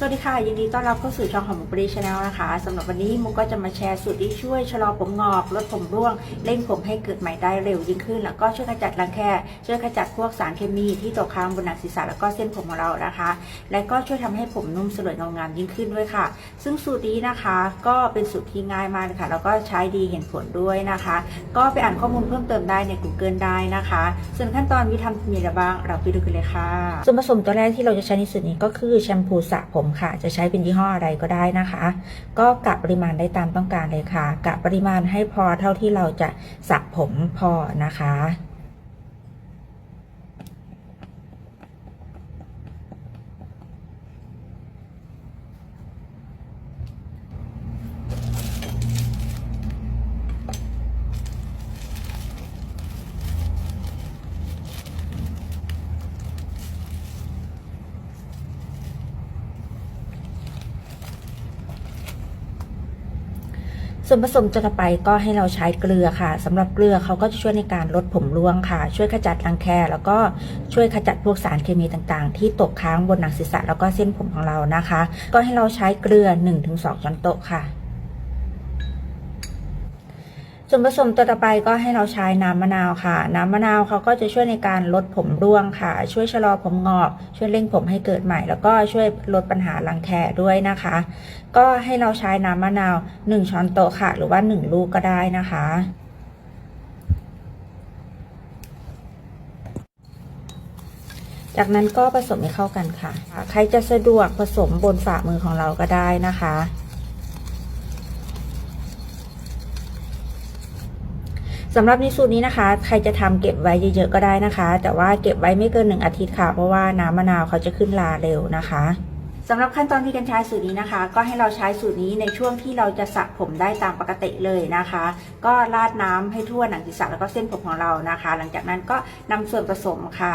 สวัสดีค่ะ ยินดีต้อนรับเข้าสู่ช่องของมุกปรีชาแนลนะคะสำหรับวันนี้มุกก็จะมาแชร์สูตรที่ช่วยชะลอผมงอกลดผมร่วงเร่งผมให้เกิดใหม่ได้เร็วยิ่งขึ้น แล้วก็ช่วยขจัดรังแคช่วยขจัดพวกสารเคมีที่ตกค้างบนหนังศีรษะแล้วก็เส้นผมของเรานะคะ และก็ช่วยทำให้ผมนุ่มสลวยเงางามยิ่งขึ้นด้วยค่ะ ซึ่งสูตรนี้นะคะก็เป็นสูตรที่ง่ายมากเลยค่ะแล้วก็ใช้ดีเห็นผลด้วยนะคะ ก็ไปอ่านข้อมูลเพิ่มเติมได้ใน Google ได้นะคะ ส่วนขั้นตอนวิธีทำมีอะไรบ้างเราไปดูกันเลยค่ะส่วนผสมตัวแรกที่เราจะใช้ในสูตรนี้ก็คือแชมพูสระผมค่ะ จะใช้เป็นยี่ห้ออะไรก็ได้นะคะ ก็กะปริมาณได้ตามต้องการเลยค่ะกะปริมาณให้พอเท่าที่เราจะสระผมพอนะคะ ส่วนผสมจะต่อไปก็ให้เราใช้เกลือค่ะสำหรับเกลือเขาก็จะช่วยในการลดผมร่วงค่ะ ช่วยขจัดรังแค แล้วก็ช่วยขจัดพวกสารเคมีต่างๆ ที่ตกค้างบนหนังศีรษะแล้วก็เส้นผมของเรานะคะ ก็ให้เราใช้เกลือ 1-2 ช้อนโต๊ะค่ะ ส่วนผสมตัวต่อไปก็ให้เราใช้น้ำมะนาวค่ะ น้ำมะนาวเขาก็จะช่วยในการลดผมร่วงค่ะ ช่วยชะลอผมงอกช่วยเร่งผมให้เกิดใหม่ แล้วก็ช่วยลดปัญหารังแคด้วยนะคะ ก็ให้เราใช้น้ำมะนาว 1 ช้อนโต๊ะค่ะ หรือว่า 1 ลูกก็ได้นะคะจากนั้นก็ผสมให้เข้ากันค่ะ ใครจะสะดวกผสมบนฝ่ามือของเราก็ได้นะคะ สำหรับในสูตรนี้นะคะ ใครจะทำเก็บไว้เยอะๆก็ได้นะคะ แต่ว่าเก็บไว้ไม่เกินหนึ่งอาทิตย์ค่ะ เพราะว่าน้ำมะนาวเขาจะขึ้นราเร็วนะคะ สำหรับขั้นตอนที่การใช้สูตรนี้นะคะ ก็ให้เราใช้สูตรนี้ในช่วงที่เราจะสระผมได้ตามปกติเลยนะคะ ก็ราดน้ำให้ทั่วหนังศีรษะแล้วก็เส้นผมของเรานะคะ หลังจากนั้นก็นำส่วนผสมค่ะ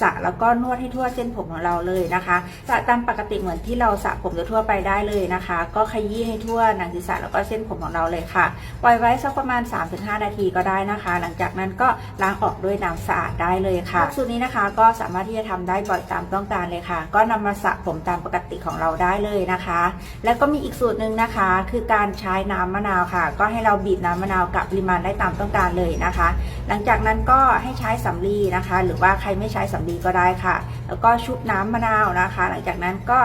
สระแล้วก็นวดให้ทั่วเส้นผมของเราเลยนะคะสระตามปกติเหมือนที่เราสระผมทั่วไปได้เลยนะคะ ก็ขยี้ให้ทั่วหนังศีรษะแล้วก็เส้นผมของเราเลยค่ะปล่อยไว้สักประมาณ 3-5 นาทีก็ได้นะคะ หลังจากนั้นก็ล้างออกด้วยน้ำสะอาดได้เลยค่ะสูตรนี้นะคะ ก็สามารถที่จะทำได้บ่อยตามต้องการเลยค่ะ ก็นำมาสระผมตามปกติของเราได้เลยนะคะ แล้วก็มีอีกสูตรหนึ่งนะคะ คือการใช้น้ำมะนาวค่ะ ก็ให้เราบีบน้ำมะนาวกับปริมาณได้ตามต้องการเลยนะคะ หลังจากนั้นก็ให้ใช้สำลีนะคะ หรือว่าใครไม่ใช้สำลีก็ได้ค่ะ แล้วก็ชุบน้ำมะนาวนะคะ หลังจากนั้นก็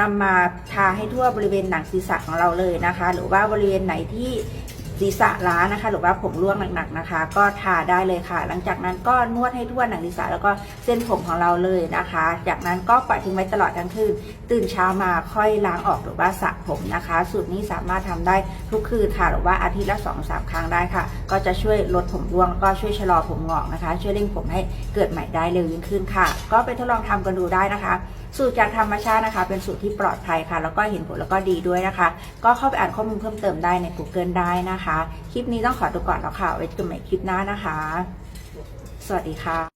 นำมาทาให้ทั่วบริเวณหนังศีรษะของเราเลยนะคะ หรือว่าบริเวณไหนที่ ศีรษะล้านะคะ หรือว่าผมร่วงหนักๆนะคะ ก็ทาได้เลยค่ะ หลังจากนั้นก็นวดให้ทั่วหนังศีรษะแล้วก็เส้นผมของเราเลยนะคะ จากนั้นก็ปล่อยทิ้งไว้ตลอดทั้งคืนตื่นเช้ามาค่อยล้างออกหรือว่าสระผมนะคะ สูตรนี้สามารถทำได้ทุกคืนค่ะหรือว่าอาทิตย์ละ2องสาครั้งได้ค่ะ ก็จะช่วยลดผมร่วงแล้วก็ช่วยชะลอผมงอกนะคะ ช่วยเร่งผมให้เกิดใหม่ได้เร็วยิ่งขึ้นค่ะ ก็ไปทดลองทำกันดูได้นะคะ สูตรจากธรรมชาตินะคะ เป็นสูตรที่ปลอดภัยค่ะ แล้วก็เห็นผลแล้วก็ดีด้วยนะคะ ก็เข้าไปอ่านข้อมูลเพิ่มเติมได้ใน Google ได้นะคะ คลิปนี้ต้องขอตัวก่อนแล้วค่ะไว้เจอกันใหม่คลิปหน้านะคะ สวัสดีค่ะ